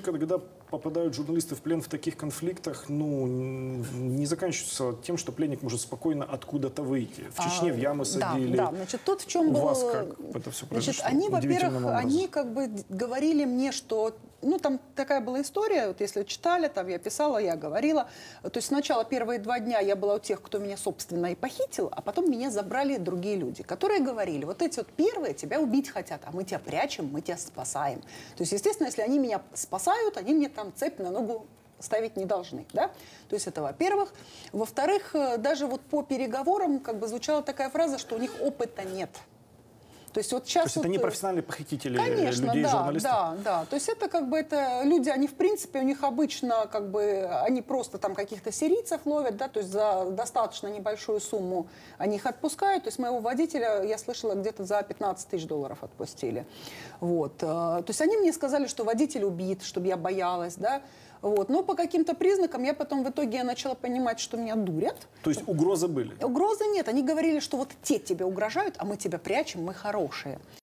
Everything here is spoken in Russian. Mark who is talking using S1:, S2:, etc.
S1: Когда попадают журналисты в плен в таких конфликтах, ну, не заканчивается тем, что пленник может спокойно откуда-то выйти. В Чечне в ямы садили.
S2: А, Да, да. Значит, тут в чем
S1: У
S2: был...
S1: вас как это
S2: Значит,
S1: произошло?
S2: они, во-первых, они как бы говорили мне, что... Ну, там такая была история, вот если читали, там я писала, я говорила. То есть сначала первые два дня я была у тех, кто меня, собственно, и похитил, а потом меня забрали другие люди, которые говорили, вот эти вот первые тебя убить хотят, а мы тебя прячем, мы тебя спасаем. То есть, естественно, если они меня спасают, они мне там цепь на ногу ставить не должны, да? То есть это во-первых. Во-вторых, э, даже вот по переговорам как бы звучала такая фраза, что у них опыта нет. То есть вот сейчас...
S1: То есть это
S2: вот,
S1: не
S2: э,
S1: профессиональные похитители
S2: Конечно,
S1: людей,
S2: да,
S1: журналистов?
S2: да, да. То есть это как бы это люди, они в принципе у них обычно как бы они просто там каких-то сирийцев ловят, да, то есть за достаточно небольшую сумму они их отпускают. То есть моего водителя я слышала где-то за 15 тысяч долларов отпустили. Вот. э, То есть они мне сказали, что водитель убит, чтобы я боялась, да. Вот. Но по каким-то признакам я потом в итоге я начала понимать, что меня дурят.
S1: То есть угрозы были?
S2: Угрозы нет. Они говорили, что вот те тебе угрожают, а мы тебя прячем, мы хорошие.